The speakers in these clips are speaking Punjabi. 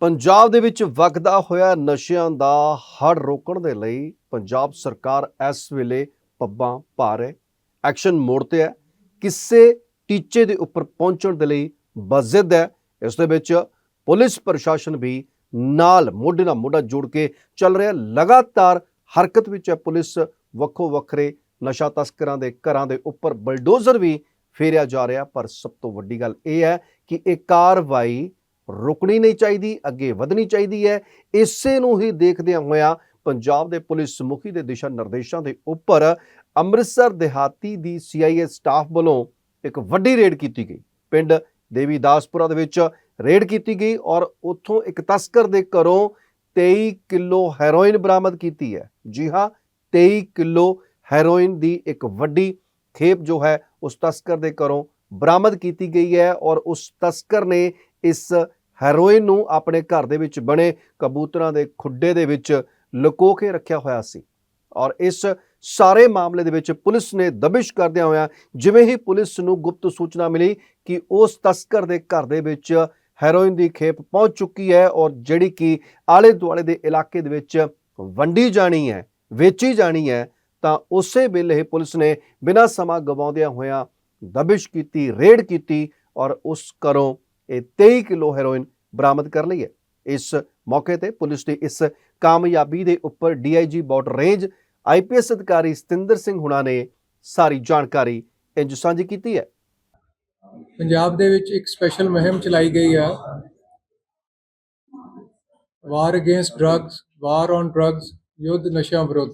ਪੰਜਾਬ ਦੇ ਵਿੱਚ ਵਗਦਾ ਹੋਇਆ ਨਸ਼ਿਆਂ ਦਾ ਹੜ ਰੋਕਣ ਦੇ ਲਈ ਪੰਜਾਬ ਸਰਕਾਰ ਇਸ ਵੇਲੇ ਪੱਬਾਂ ਭਾਰ ਹੈ। ਐਕਸ਼ਨ ਮੋੜ ਤੇ ਹੈ। ਕਿਸੇ ਟੀਚੇ ਦੇ ਉੱਪਰ ਪਹੁੰਚਣ ਦੇ ਲਈ ਬਜ਼ਿੱਦ ਹੈ। ਇਸ ਦੇ ਵਿੱਚ ਪੁਲਿਸ ਪ੍ਰਸ਼ਾਸਨ ਵੀ ਨਾਲ ਮੋਢੇ ਨਾਲ ਮੋਢਾ ਜੋੜ ਕੇ ਚੱਲ ਰਿਹਾ ਲਗਾਤਾਰ ਹਰਕਤ ਵਿੱਚ ਹੈ ਪੁਲਿਸ। ਵੱਖੋ ਵੱਖਰੇ ਨਸ਼ਾ ਤਸਕਰਾਂ ਦੇ ਘਰਾਂ ਦੇ ਉੱਪਰ ਬਲਡੋਜ਼ਰ ਵੀ ਫੇਰਿਆ ਜਾ ਰਿਹਾ ਪਰ ਸਭ ਤੋਂ ਵੱਡੀ ਗੱਲ ਇਹ ਹੈ ਕਿ ਇਹ ਕਾਰਵਾਈ ਰੁਕਣੀ ਨਹੀਂ ਚਾਹੀਦੀ, ਅੱਗੇ ਵਧਣੀ ਚਾਹੀਦੀ ਹੈ। ਇਸੇ ਨੂੰ ਹੀ ਦੇਖਦਿਆਂ ਹੋਇਆਂ ਪੰਜਾਬ ਦੇ ਪੁਲਿਸ ਮੁਖੀ ਦੇ ਦਿਸ਼ਾ ਨਿਰਦੇਸ਼ਾਂ ਦੇ ਉੱਪਰ ਅੰਮ੍ਰਿਤਸਰ ਦਿਹਾਤੀ ਦੀ ਸੀਆਈਏ ਸਟਾਫ ਵੱਲੋਂ ਇੱਕ ਵੱਡੀ ਰੇਡ ਕੀਤੀ ਗਈ। ਪਿੰਡ ਦੇਵੀਦਾਸਪੁਰਾ ਦੇ ਵਿੱਚ ਰੇਡ ਕੀਤੀ ਗਈ ਔਰ ਉੱਥੋਂ ਇੱਕ ਤਸਕਰ ਦੇ ਘਰੋਂ 23 ਕਿਲੋ ਹੈਰੋਇਨ ਬਰਾਮਦ ਕੀਤੀ ਹੈ। ਜੀ ਹਾਂ 23 ਕਿਲੋ ਹੈਰੋਇਨ ਦੀ ਇੱਕ ਵੱਡੀ ਖੇਪ ਜੋ ਹੈ, ਉਸ ਤਸਕਰ ਦੇ ਘਰੋਂ ਬਰਾਮਦ ਕੀਤੀ ਗਈ ਹੈ ਔਰ ਉਸ ਤਸਕਰ ਨੇ ਇਸ ਹੈਰੋਇਨ ਨੂੰ ਆਪਣੇ ਘਰ ਦੇ ਵਿੱਚ ਬਣੇ ਕਬੂਤਰਾਂ ਦੇ ਖੁੱਡੇ ਦੇ ਵਿੱਚ ਲੁਕੋ ਕੇ ਰੱਖਿਆ ਹੋਇਆ ਸੀ। ਔਰ ਇਸ ਸਾਰੇ ਮਾਮਲੇ ਦੇ ਵਿੱਚ ਪੁਲਿਸ ਨੇ ਦਬਿਸ਼ ਕਰਦਿਆਂ ਹੋਇਆਂ ਜਿਵੇਂ ਹੀ ਪੁਲਿਸ ਨੂੰ ਗੁਪਤ ਸੂਚਨਾ ਮਿਲੀ ਕਿ ਉਸ ਤਸਕਰ ਦੇ ਘਰ ਦੇ ਵਿੱਚ ਹੈਰੋਇਨ ਦੀ ਖੇਪ ਪਹੁੰਚ ਚੁੱਕੀ ਹੈ ਔਰ ਜਿਹੜੀ ਕਿ ਆਲੇ ਦੁਆਲੇ ਦੇ ਇਲਾਕੇ ਦੇ ਵਿੱਚ ਵੰਡੀ ਜਾਣੀ ਹੈ, ਵੇਚੀ ਜਾਣੀ ਹੈ, ਤਾਂ ਉਸੇ ਵੇਲੇ ਹੀ ਪੁਲਿਸ ਨੇ ਬਿਨਾਂ ਸਮਾਂ ਗਵਾਉਂਦਿਆਂ ਹੋਇਆਂ ਦਬਿਸ਼ ਕੀਤੀ, ਰੇਡ ਕੀਤੀ ਔਰ ਉਸ ਘਰੋਂ ਇਹ 23 ਕਿਲੋ ਹੈਰੋਇਨ ਬਰਾਮਦ ਕਰ ਲਈ ਹੈ। ਇਸ ਮੌਕੇ ਤੇ ਪੁਲਿਸ ਦੀ ਇਸ ਕਾਮਯਾਬੀ ਦੇ ਉੱਪਰ ਡੀਆਈਜੀ ਬਾਰਡਰ ਰੇਂਜ ਆਈਪੀਐਸ ਅਧਿਕਾਰੀ ਸਤਿੰਦਰ ਸਿੰਘ ਹੁਣਾ ਨੇ ਸਾਰੀ ਜਾਣਕਾਰੀ ਇੰਜ ਸਾਂਝੀ ਕੀਤੀ ਹੈ। ਪੰਜਾਬ ਦੇ ਵਿੱਚ ਇੱਕ ਸਪੈਸ਼ਲ ਮੁਹਿੰਮ ਚਲਾਈ ਗਈ ਆ war against drugs war on drugs ਯੁੱਧ ਨਸ਼ਿਆਂ ਵਿਰੁੱਧ।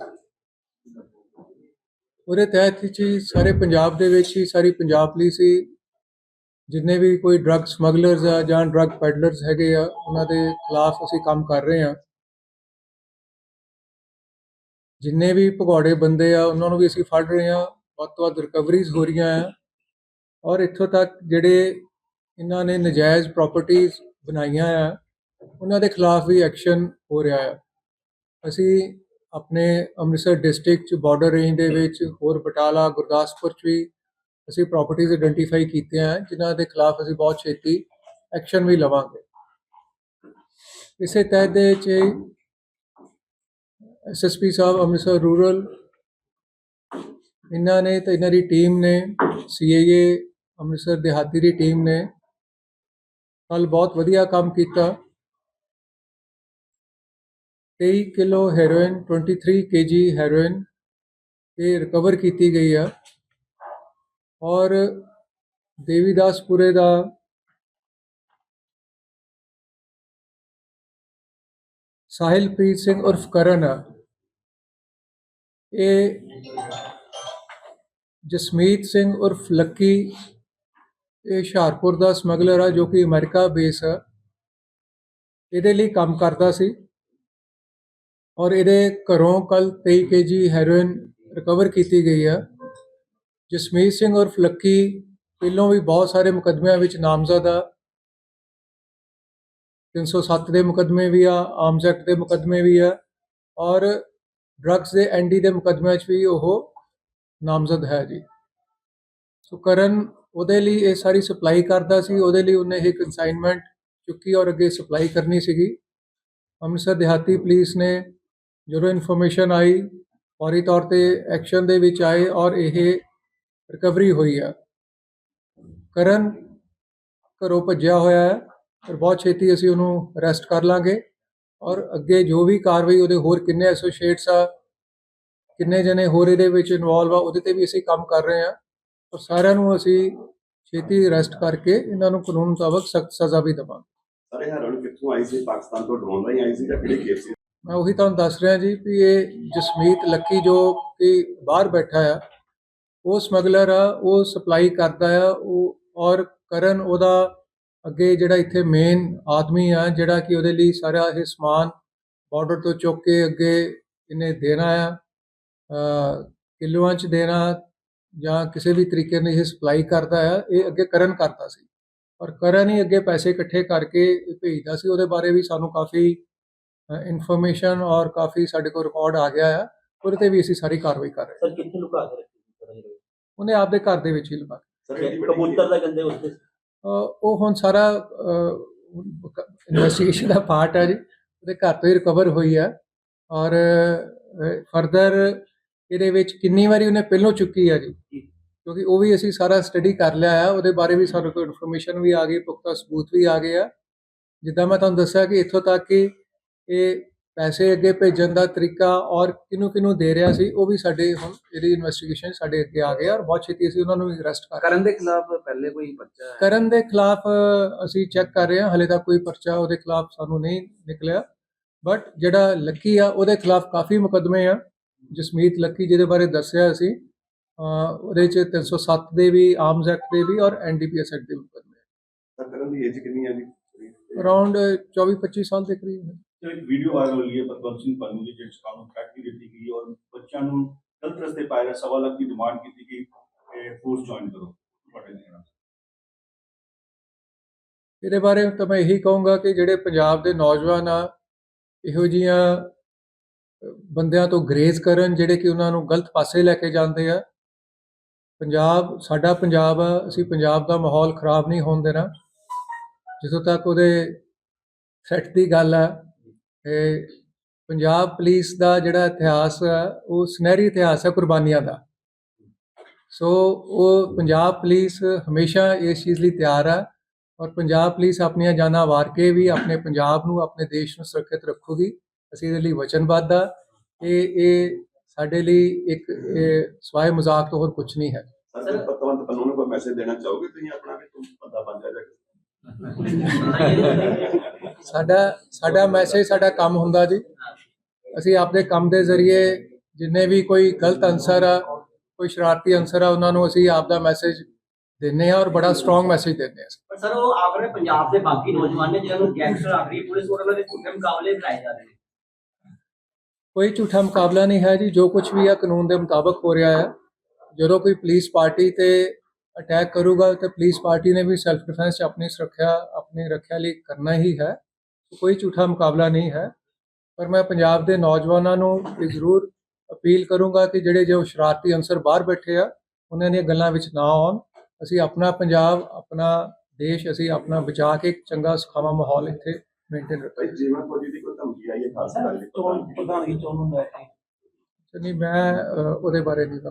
ਉਹਦੇ ਤਹਿਤ ਹੀ ਸਾਰੇ ਪੰਜਾਬ ਦੇ ਵਿੱਚ ਹੀ ਸਾਰੀ ਪੰਜਾਬ ਪੁਲਿਸ ਹੀ ਜਿੰਨੇ ਵੀ ਕੋਈ ਡਰੱਗ ਸਮਗਲਰਸ ਆ ਜਾਂ ਡਰੱਗ ਪੈਡਲਰਸ ਹੈਗੇ ਆ, ਉਹਨਾਂ ਦੇ ਖਿਲਾਫ ਅਸੀਂ ਕੰਮ ਕਰ ਰਹੇ ਆ ਜਿੰਨੇ ਵੀ ਭਗੌੜੇ ਬੰਦੇ ਆ, ਉਹਨਾਂ ਨੂੰ ਵੀ ਅਸੀਂ ਫੜ ਰਹੇ ਆ ਵੱਧ ਤੋਂ ਵੱਧ ਰਿਕਵਰੀਜ਼ ਹੋ ਰਹੀਆਂ ਆ। ਔਰ ਇੱਥੋਂ ਤੱਕ ਜਿਹੜੇ ਇਹਨਾਂ ਨੇ ਨਜਾਇਜ਼ ਪ੍ਰਾਪਰਟੀਆਂ ਬਣਾਈਆਂ ਆ, ਉਹਨਾਂ ਦੇ ਖਿਲਾਫ ਵੀ ਐਕਸ਼ਨ ਹੋ ਰਿਹਾ ਆ। ਅਸੀਂ ਆਪਣੇ ਅੰਮ੍ਰਿਤਸਰ ਡਿਸਟ੍ਰਿਕਟ ਚ ਬਾਰਡਰ ਰੇਂਜ ਦੇ ਵਿੱਚ ਹੋਰ ਬਟਾਲਾ, ਗੁਰਦਾਸਪੁਰ ਚ ਵੀ ਅਸੀਂ ਪ੍ਰਾਪਰਟੀਆਂ ਆਇਡੈਂਟੀਫਾਈ ਕੀਤੀਆਂ ਆ ਜਿਨ੍ਹਾਂ ਦੇ ਖਿਲਾਫ ਅਸੀਂ ਬਹੁਤ ਛੇਤੀ ਐਕਸ਼ਨ ਵੀ ਲਵਾਂਗੇ। ਇਸੇ ਤਹਿਤ ਦੇ ਵਿੱਚ ਐਸਐਸਪੀ ਸਾਹਿਬ ਅੰਮ੍ਰਿਤਸਰ ਰੂਰਲ ਇਹਨਾਂ ਨੇ ਤੇ ਇਹਨਾਂ ਦੀ ਟੀਮ ਨੇ ਸੀਏਏ ਅੰਮ੍ਰਿਤਸਰ ਦਿਹਾਤੀ ਦੀ ਟੀਮ ਨੇ ਕੱਲ ਬਹੁਤ ਵਧੀਆ ਕੰਮ ਕੀਤਾ। 23 ਕਿਲੋ ਹੈਰੋਇਨ 23 ਕੇਜੀ ਹੈਰੋਇਨ ਇਹ ਰਿਕਵਰ ਕੀਤੀ ਗਈ ਆ। ਔਰ ਦੇਵੀਦਾਸਪੁਰੇ ਦਾ ਸਾਹਿਲਪ੍ਰੀਤ ਸਿੰਘ ਉਰਫ ਕਰਨ ਆ ਇਹ ਜਸਮੀਤ ਸਿੰਘ ਉਰਫ ਲੱਕੀ, ਇਹ ਹੁਸ਼ਿਆਰਪੁਰ ਦਾ ਸਮਗਲਰ ਆ ਜੋ ਕਿ ਅਮਰੀਕਾ ਬੇਸ ਆ। ਇਹਦੇ ਲਈ ਕੰਮ ਕਰਦਾ ਸੀ ਔਰ ਇਹਦੇ ਘਰੋਂ ਕੱਲ 23 ਕੇਜੀ ਹੈਰੋਇਨ ਰਿਕਵਰ ਕੀਤੀ ਗਈ ਆ। ਜਸਮੀਤ ਸਿੰਘ ਉਰਫ ਲੱਕੀ, ਪਹਿਲੋਂ ਵੀ ਬਹੁਤ ਸਾਰੇ ਮੁਕੱਦਮਿਆਂ ਵਿੱਚ ਨਾਮਜ਼ਦ ਆ। 307 ਦੇ ਮੁਕੱਦਮੇ ਵੀ ਆ ਆਰਮਸ ਐਕਟ ਦੇ ਮੁਕੱਦਮੇ ਵੀ ਆ ਔਰ ਡਰੱਗਸ ਦੇ ਐਨਡੀ ਦੇ ਮੁਕੱਦਮਿਆਂ 'ਚ ਵੀ ਉਹ ਨਾਮਜ਼ਦ ਹੈ ਜੀ। ਸੋ ਕਰਨ ਉਹਦੇ ਲਈ ਇਹ ਸਾਰੀ ਸਪਲਾਈ ਕਰਦਾ ਸੀ, ਉਹਦੇ ਲਈ ਉਹਨੇ ਇਹ ਕਨਸਾਈਨਮੈਂਟ ਚੁੱਕੀ ਔਰ ਅੱਗੇ ਸਪਲਾਈ ਕਰਨੀ ਸੀਗੀ। ਅੰਮ੍ਰਿਤਸਰ ਦਿਹਾਤੀ ਪੁਲਿਸ ਨੇ ਜਦੋਂ ਇਨਫੋਰਮੇਸ਼ਨ ਆਈ, ਫੌਰੀ ਤੌਰ ਤੇ ਐਕਸ਼ਨ ਦੇ ਵਿੱਚ ਆਏ ਔਰ ਇਹ ਰਿਕਵਰੀ ਹੋਈ ਆ ਕਰਨ ਘਰੋਂ ਭੱਜਿਆ ਹੋਇਆ ਹੈ ਪਰ ਬਹੁਤ ਛੇਤੀ ਅਸੀਂ ਉਹਨੂੰ ਅਰੈਸਟ ਕਰ ਲਾਂਗੇ ਔਰ ਅੱਗੇ ਜੋ ਵੀ ਕਾਰਵਾਈ ਉਹਦੇ ਹੋਰ ਕਿੰਨੇ ਐਸੋਸੀਏਟਸ ਆ ਕਿੰਨੇ ਜਣੇ ਹੋਰ ਇਹਦੇ ਵਿੱਚ ਇਨਵੋਲਵ ਆ ਉਹਦੇ ਤੇ ਵੀ ਅਸੀਂ ਕੰਮ ਕਰ ਰਹੇ ਆ ਔਰ ਸਾਰਿਆਂ ਨੂੰ ਅਸੀਂ ਛੇਤੀ ਅਰੈਸਟ ਕਰਕੇ ਇਹਨਾਂ ਨੂੰ ਕਾਨੂੰਨ ਮੁਤਾਬਕ ਸਖਤ ਸਜ਼ਾ ਵੀ ਦੇਵਾਂਗੇ। ਸਾਰੇ ਹੈਰਾਨ ਕਿੱਥੋਂ ਆਈ ਸੀ? ਪਾਕਿਸਤਾਨ ਤੋਂ ਡਰੋਨ ਰਾਹੀਂ ਆਈ ਸੀ ਜਾਂ ਕਿਹੜੀ ਕੇਸ ਸੀ? ਮੈਂ ਉਹੀ ਤੁਹਾਨੂੰ ਦੱਸ ਰਿਹਾ ਜੀ ਵੀ ਇਹ ਜਸਮੀਤ ਲੱਕੀ ਜੋ ਕਿ ਬਾਹਰ ਬੈਠਾ ਆ ਉਹ ਸਮਗਲਰ ਆ ਉਹ ਸਪਲਾਈ ਕਰਦਾ ਆ ਉਹ ਔਰ ਕਰਨ ਉਹਦਾ ਅੱਗੇ ਜਿਹੜਾ ਇੱਥੇ ਮੇਨ ਆਦਮੀ ਆ ਜਿਹੜਾ ਕਿ ਉਹਦੇ ਲਈ ਸਾਰਾ ਇਹ ਸਮਾਨ ਬਾਰਡਰ ਤੋਂ ਚੁੱਕ ਕੇ ਅੱਗੇ ਇਹਨੇ ਦੇਣਾ ਆ ਅ, ਕਿਲੋਆਂ ਚ ਦੇਣਾ ਜਾਂ ਕਿਸੇ ਵੀ ਤਰੀਕੇ ਨਾਲ ਇਹ ਸਪਲਾਈ ਕਰਦਾ ਆ ਇਹ ਅੱਗੇ ਕਰਨ ਕਰਦਾ ਸੀ। ਔਰ ਕਰਨ ਹੀ ਅੱਗੇ ਪੈਸੇ ਇਕੱਠੇ ਕਰਕੇ ਇਹ ਭੇਜਦਾ ਸੀ ਉਹਦੇ ਬਾਰੇ ਵੀ ਸਾਨੂੰ ਕਾਫੀ ਇਨਫੋਰਮੇਸ਼ਨ ਔਰ ਕਾਫੀ ਸਾਡੇ ਕੋਲ ਰਿਕਾਰਡ ਆ ਗਿਆ ਆ ਉਹਦੇ ਤੇ ਵੀ ਅਸੀਂ ਸਾਰੀ ਕਾਰਵਾਈ ਕਰ ਰਹੇ ਹਾਂ। ਸਰ ਕਿੱਥੇ ਲੁਕਾ ਉਹਨੇ ਆਪਦੇ ਘਰ ਦੇ ਵਿੱਚ ਹੀ ਵੱਡੀ ਕਬੂਤਰ ਦਾ ਕਹਿੰਦੇ ਉਸ ਤੇ ਅਹ ਉਹ ਹੁਣ ਸਾਰਾ ਇਨਵੈਸਟੀਗੇਸ਼ਨ ਦਾ ਪਾਰਟ ਹੈ ਜੀ। ਉਹਦੇ ਘਰ ਤੋਂ ਹੀ ਰਿਕਵਰ ਹੋਈ ਹੈ। ਔਰ ਫਰਦਰ ਇਹਦੇ ਵਿੱਚ ਕਿੰਨੀ ਵਾਰੀ ਉਹਨੇ ਪਹਿਲੋਂ ਚੁੱਕੀ ਹੈ ਜੀ। ਕਿਉਂਕਿ ਉਹ ਵੀ ਅਸੀਂ ਸਾਰਾ ਸਟੱਡੀ ਕਰ ਲਿਆ ਹੈ। ਉਹਦੇ ਬਾਰੇ ਵੀ ਸਾਨੂੰ ਕੋਈ ਇਨਫੋਰਮੇਸ਼ਨ ਵੀ ਆ ਗਈ ਪੁਖਤਾ ਸਬੂਤ ਵੀ ਆ ਗਏ ਆ ਜਿੱਦਾਂ ਮੈਂ ਤੁਹਾਨੂੰ ਦੱਸਿਆ ਕਿ ਇੱਥੋਂ ਤੱਕ ਕਿ ਇਹ ਪੈਸੇ ਅੱਗੇ ਭੇਜਣ ਦਾ ਤਰੀਕਾ ਔਰ ਕਿਹਨੂੰ ਕਿਹਨੂੰ ਦੇ ਰਿਹਾ ਸੀ ਉਹ ਵੀ ਸਾਡੇ ਹੁਣ ਇਹਦੀ ਇਨਵੈਸਟੀਗੇਸ਼ਨ ਸਾਡੇ ਅੱਗੇ ਆ ਗਏ ਆ ਔਰ ਬਹੁਤ ਛੇਤੀ ਅਸੀਂ ਉਹਨਾਂ ਨੂੰ ਵੀ ਅਰੈਸਟ ਕਰ ਕਰਨ ਦੇ ਖਿਲਾਫ ਪਹਿਲੇ ਕੋਈ ਪਰਚਾ ਹੈ? ਕਰਨ ਦੇ ਖਿਲਾਫ ਅਸੀਂ ਚੈੱਕ ਕਰ ਰਹੇ ਹਾਂ ਹਲੇ ਤੱਕ ਕੋਈ ਪਰਚਾ ਉਹਦੇ ਖਿਲਾਫ ਸਾਨੂੰ ਨਹੀਂ ਨਿਕਲਿਆ। ਬਟ ਜਿਹੜਾ ਲੱਕੀ ਆ ਉਹਦੇ ਖਿਲਾਫ ਕਾਫੀ ਮੁਕੱਦਮੇ ਆ। ਜਸਮੀਤ ਲੱਕੀ ਜਿਹਦੇ ਬਾਰੇ ਦੱਸਿਆ ਅਸੀਂ ਉਹਦੇ ਚ 307 ਦੇ ਵੀ ਆਰਮਸ ਐਕਟ ਦੇ ਵੀ ਔਰ ਐਨਡੀਪੀਐਸ ਐਕਟ ਦੇ ਮੁਕੱਦਮੇ ਸਰ ਕਰਨ ਦੀ ਏਜ ਕਿੰਨੀ ਹੈ ਜੀ? ਅਰਾਊਂਡ 24 25 ਸਾਲ ਦੇ ਕਰੀਬ ਹੈ। ਸਰ ਇੱਕ ਵੀਡੀਓ ਵਾਇਰਲ ਹੋਈ ਹੈ ਪਤਵੰਤ ਸਿੰਘ ਪੰਨੂ ਦੀ ਜਿਸ ਕਾਨੂੰ ਥ੍ਰੈਟ ਵੀ ਦਿੱਤੀ ਗਈ ਔਰ ਬੱਚਿਆਂ ਨੂੰ ਗਲਤ ਰਸਤੇ ਪਾਇਆ ਗਿਆ ਸਵਾ ਲੱਖ ਦੀ ਡਿਮਾਂਡ ਕੀਤੀ ਗਈ ਕਿ ਫੋਰਸ ਜੁਆਇਨ ਕਰੋ ਤੁਹਾਡੇ ਨਾਲ ਇਹਦੇ ਬਾਰੇ ਤਾਂ ਮੈਂ ਇਹੀ ਕਹੂੰਗਾ ਕਿ ਜਿਹੜੇ ਪੰਜਾਬ ਦੇ ਨੌਜਵਾਨ ਆ ਇਹੋ ਜੀਆਂ ਬੰਦਿਆਂ ਤੋਂ ਗਰੇਜ਼ ਕਰਨ ਜਿਹੜੇ ਕਿ ਉਹਨਾਂ ਨੂੰ ਗਲਤ ਪਾਸੇ ਲੈ ਕੇ ਜਾਂਦੇ ਆ ਪੰਜਾਬ ਸਾਡਾ ਪੰਜਾਬ ਆ ਅਸੀਂ ਪੰਜਾਬ ਦਾ ਮਾਹੌਲ ਖਰਾਬ ਨਹੀਂ ਹੋਣ ਦੇਣਾ ਜਿੱਥੋਂ ਤੱਕ ਉਹਦੇ ਸੈੱਟ ਦੀ ਗੱਲ ਆ ਪੰਜਾਬ ਪੁਲਿਸ ਦਾ ਜਿਹੜਾ ਇਤਿਹਾਸ ਆ ਉਹ ਸੁਨਹਿਰੀ ਇਤਿਹਾਸ ਹੈ ਕੁਰਬਾਨੀਆਂ ਦਾ। ਸੋ ਉਹ ਪੰਜਾਬ ਪੁਲਿਸ ਹਮੇਸ਼ਾ ਇਸ ਚੀਜ਼ ਲਈ ਤਿਆਰ ਆ ਔਰ ਪੰਜਾਬ ਪੁਲਿਸ ਆਪਣੀਆਂ ਜਾਨਾਂ ਵਾਰ ਕੇ ਵੀ ਆਪਣੇ ਪੰਜਾਬ ਨੂੰ ਆਪਣੇ ਦੇਸ਼ ਨੂੰ ਸੁਰੱਖਿਅਤ ਰੱਖੂਗੀ। ਅਸੀਂ ਇਹਦੇ ਲਈ ਵਚਨਬੱਧ ਆ ਇਹ ਇਹ ਸਾਡੇ ਲਈ ਇੱਕ ਇਹ ਸਵਾਏ ਮਜ਼ਾਕ ਤੋਂ ਹੋਰ ਕੁਝ ਨਹੀਂ ਹੈ। ਸਰ ਪਤਵੰਤ ਪੰਨੂ ਨੂੰ ਕੋਈ ਮੈਸੇਜ ਦੇਣਾ ਚਾਹੋਗੇ ਤੁਸੀਂ ਆਪਣਾ ਕਿ ਤੂੰ ਬੰਦਾ ਬਣ ਜਾ ਜਾ ਸਾਡਾ ਸਾਡਾ ਮੈਸੇਜ ਸਾਡਾ ਕੰਮ ਹੁੰਦਾ ਜੀ। ਅਸੀਂ ਆਪਣੇ ਕੰਮ ਦੇ ਜ਼ਰੀਏ ਜਿੰਨੇ ਵੀ ਕੋਈ ਗਲਤ ਅਨਸਰ ਆ ਕੋਈ ਸ਼ਰਾਰਤੀ ਅਨਸਰ ਆ ਉਹਨਾਂ ਨੂੰ ਅਸੀਂ ਆਪ ਦਾ ਮੈਸੇਜ ਦਿੰਨੇ ਆ ਔਰ ਬੜਾ ਸਟਰੋਂਗ ਮੈਸੇਜ ਦਿੰਦੇ ਆ। ਸਰ ਉਹ ਆਪਣੇ ਪੰਜਾਬ ਦੇ ਬਾਕੀ ਨੌਜਵਾਨ ਨੇ ਜਿਹਨਾਂ ਨੂੰ ਗੈਂਗਸਟਰ ਆਖਰੀ ਪੁਲਿਸ ਉਹਨਾਂ ਦੇ ਝੂਠੇ ਮੁਕਾਬਲੇ ਕਰਾਏ ਜਾ ਰਹੇ ਨੇ। ਕੋਈ ਝੂਠਾ ਮੁਕਾਬਲਾ ਨਹੀਂ ਹੈ ਜੀ ਜੋ ਕੁਝ ਵੀ ਹੈ ਕਾਨੂੰਨ ਦੇ ਮੁਤਾਬਕ ਹੋ ਰਿਹਾ ਹੈ ਜਦੋਂ ਕੋਈ ਪੁਲਿਸ ਪਾਰਟੀ ਤੇ ਅਟੈਕ ਕਰੂਗਾ ਤੇ ਪੁਲਿਸ ਪਾਰਟੀ ਨੇ ਵੀ ਸੈਲਫ ਡਿਫੈਂਸ 'ਚ ਆਪਣੀ ਸੁਰੱਖਿਆ ਆਪਣੀ ਰੱਖਿਆ ਲਈ ਕਰਨਾ ਹੀ ਹੈ। ਕੋਈ ਝੂਠਾ ਮੁਕਾਬਲਾ ਨਹੀਂ ਹੈ। ਪਰ ਮੈਂ ਪੰਜਾਬ ਦੇ ਨੌਜਵਾਨਾਂ ਨੂੰ ਇਹ ਜ਼ਰੂਰ ਅਪੀਲ ਕਰੂੰਗਾ ਕਿ ਜਿਹੜੇ ਜੋ ਸ਼ਰਾਰਤੀ ਅਨਸਰ ਬਾਹਰ ਬੈਠੇ ਆ ਉਹਨਾਂ ਦੀਆਂ ਗੱਲਾਂ ਵਿੱਚ ਨਾ ਆਉਣ। ਅਸੀਂ ਆਪਣਾ ਪੰਜਾਬ ਆਪਣਾ ਦੇਸ਼ ਅਸੀਂ ਆਪਣਾ ਬਚਾ ਕੇ ਇੱਕ ਚੰਗਾ ਸੁਖਾਵਾਂ ਮਾਹੌਲ ਇੱਥੇ ਮੇਨਟੇਨ ਭਾਈ ਜੀਵਨ ਫੌਜੀ ਦੀ ਕੋਈ ਧਮਕੀ ਆਈ ਹੈ ਖਾਸ ਕਰਕੇ ਚੋਣ ਪ੍ਰਧਾਨਗੀ ਚੋਣ ਨੂੰ ਲੈ ਕੇ ਨਹੀਂ ਮੈਂ ਉਹਦੇ ਬਾਰੇ ਨਹੀਂ ਹੈ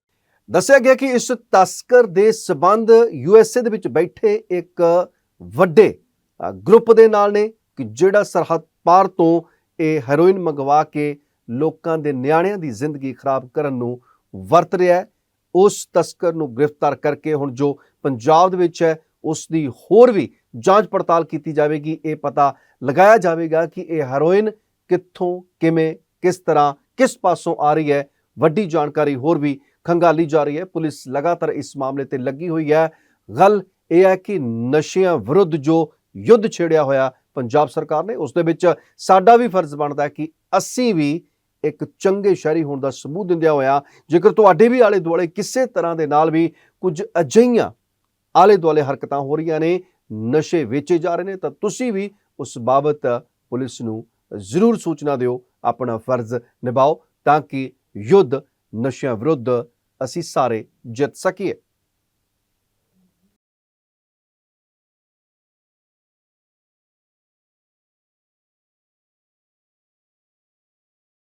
ਦੱਸਿਆ ਗਿਆ ਕਿ ਇਸ ਤਸਕਰ ਦੇ ਸਬੰਧ ਯੂਐਸਏ ਦੇ ਵਿੱਚ ਬੈਠੇ ਇੱਕ ਵੱਡੇ ਗਰੁੱਪ ਦੇ ਨਾਲ ਨੇ ਕਿ ਜਿਹੜਾ ਸਰਹੱਦ ਪਾਰ ਤੋਂ ਇਹ ਹੈਰੋਇਨ ਮੰਗਵਾ ਕੇ ਲੋਕਾਂ ਦੇ ਨਿਆਣਿਆਂ ਦੀ ਜ਼ਿੰਦਗੀ ਖਰਾਬ ਕਰਨ ਨੂੰ ਵਰਤ ਰਿਹਾ ਹੈ। ਉਸ ਤਸਕਰ ਨੂੰ ਗ੍ਰਿਫਤਾਰ ਕਰਕੇ ਹੁਣ ਜੋ ਪੰਜਾਬ ਦੇ ਵਿੱਚ ਹੈ, ਉਸ ਦੀ ਹੋਰ ਵੀ ਜਾਂਚ ਪੜਤਾਲ ਕੀਤੀ ਜਾਵੇਗੀ। ਇਹ ਪਤਾ ਲਗਾਇਆ ਜਾਵੇਗਾ ਕਿ ਇਹ ਹੈਰੋਇਨ ਕਿੱਥੋਂ, ਕਿਵੇਂ, ਕਿਸ ਤਰ੍ਹਾਂ, ਕਿਸ ਪਾਸੋਂ ਆ ਰਹੀ ਹੈ। ਵੱਡੀ ਜਾਣਕਾਰੀ ਹੋਰ ਵੀ ਖੰਗਾਲੀ ਜਾ ਰਹੀ ਹੈ। ਪੁਲਿਸ ਲਗਾਤਾਰ ਇਸ ਮਾਮਲੇ ਤੇ ਲੱਗੀ ਹੋਈ ਹੈ। ਗੱਲ ਇਹ ਹੈ ਕਿ ਨਸ਼ਿਆਂ ਵਿਰੁੱਧ ਜੋ ਯੁੱਧ ਛੇੜਿਆ ਹੋਇਆ ਪੰਜਾਬ ਸਰਕਾਰ ਨੇ, ਉਸ ਦੇ ਵਿੱਚ ਸਾਡਾ ਵੀ ਫਰਜ਼ ਬਣਦਾ ਹੈ ਕਿ ਅਸੀਂ ਵੀ ਇੱਕ ਚੰਗੇ ਸ਼ਹਿਰੀ ਹੋਣ ਦਾ ਸਬੂਤ ਦਿੰਦਿਆਂ ਹੋਇਆ, ਜੇਕਰ ਤੁਹਾਡੇ ਵੀ ਆਲੇ ਦੁਆਲੇ ਕਿਸੇ ਤਰ੍ਹਾਂ ਦੇ ਨਾਲ ਵੀ ਕੁਝ ਅਜਈਆਂ ਆਲੇ ਦੁਆਲੇ ਹਰਕਤਾਂ ਹੋ ਰਹੀਆਂ ਨੇ, ਨਸ਼ੇ ਵੇਚੇ ਜਾ ਰਹੇ ਨੇ, ਤਾਂ ਤੁਸੀਂ ਵੀ ਉਸ ਬਾਬਤ ਪੁਲਿਸ ਨੂੰ ਜ਼ਰੂਰ ਸੂਚਨਾ ਦਿਓ। ਆਪਣਾ ਫਰਜ਼ ਨਿਭਾਓ ਤਾਂ ਕਿ ਯੁੱਧ ਨਸ਼ਿਆਂ ਵਿਰੁੱਧ ਅਸੀਂ ਸਾਰੇ ਜਿੱਤ ਸਕੀਏ।